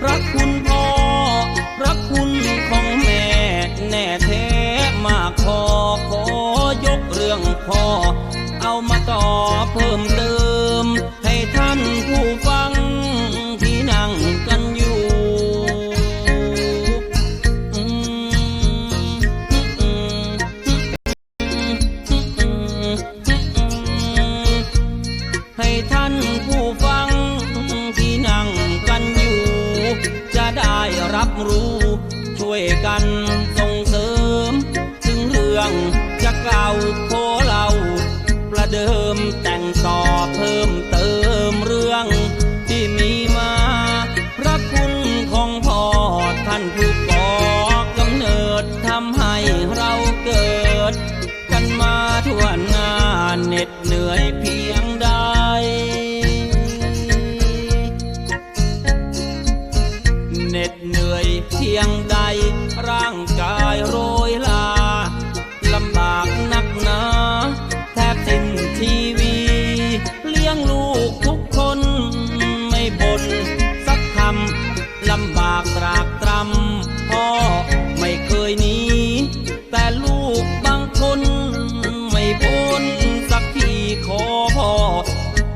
พระคุณพ่อพ ระคุณของแม่แน่แท้มากพอขอยกเรื่องพ่อ เอามาต่อเพิ่มเติม จะเก่าโคเรา ประเดิมแต่งต่อเพิ่มเติมเรื่องที่มีมา พระคุณของพ่อท่านผู้ก่อกำเนิดทำให้เราเกิด กันมาทั่วหน้าเหน็ดเหนื่อยเพียงใดเหน็ดเหนื่อยเพียงใด ลำบากตรากตรำพ่อไม่เคยหนีแต่ลูกบางคน ไม่พ้นสักทีขอพ่อ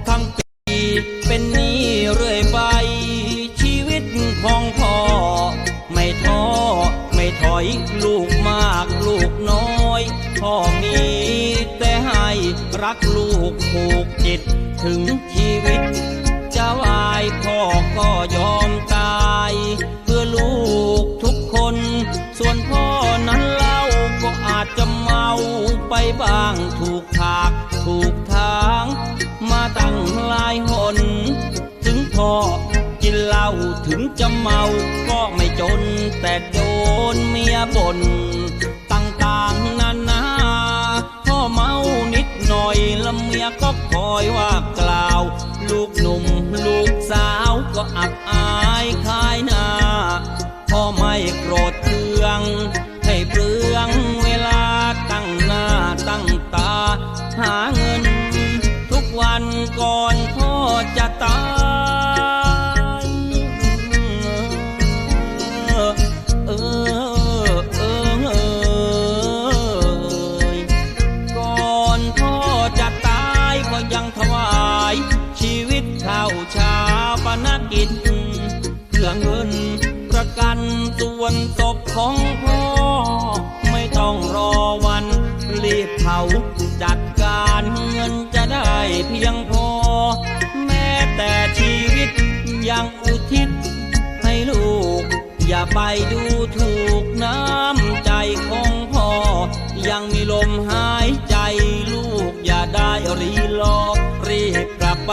ทั้งปีเป็นหนี้เรื่อยไป ชีวิตของพ่อ ไม่ท้อไม่ถอยลูกมากลูกน้อย พ่อมีแต่ให้รักลูกผูกจิตถึงชีวิต จะวายพ่อก็ยอมตาย เพื่อลูกทุกคน ส่วนพ่อนั้นเล่าก็อาจจะเมาไปบ้างถูกทากถูกทาง มาตั้งหลายหน ถึงพ่อกินเหล้าถึงจะเมาก็ไม่จน แต่โดนเมียบ่นต่างๆนานาพ่อเมานิดหน่อยละเมียก็คอยว่ากล่า ลูกหนุ่มลูกสาวก็อับอายคายหน้าพ่อไม่โกรธเคือง ให้เปลืองเวลาตั้งหน้าตั้งตา หาเงิน ทุกวันก่ วนศพของพ่อ ไม่ต้องรอวัน รีบเผาจัดการเงินจะได้เพียงพอ แม้แต่ชีวิตยังอุทิศ ให้ลูก อย่าไปดูถูกน้ำใจของพ่อ ยังมีลมหายใจลูกอย่าได้รีรอรีบกลับไป